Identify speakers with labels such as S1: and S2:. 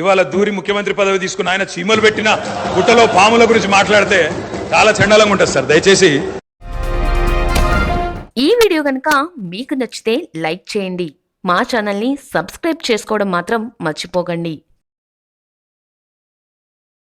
S1: ఇవాళ దూరి ముఖ్యమంత్రి పదవి తీసుకున్న ఆయన చీమలు పెట్టిన గుట్టలో పాముల గురించి మాట్లాడితే చాలా చండాలంగా ఉంటుంది సార్. దయచేసి
S2: ఈ వీడియో కనుక మీకు నచ్చితే లైక్ చేయండి. మా ఛానల్ని సబ్స్క్రైబ్ చేసుకోవడం మాత్రం మర్చిపోకండి.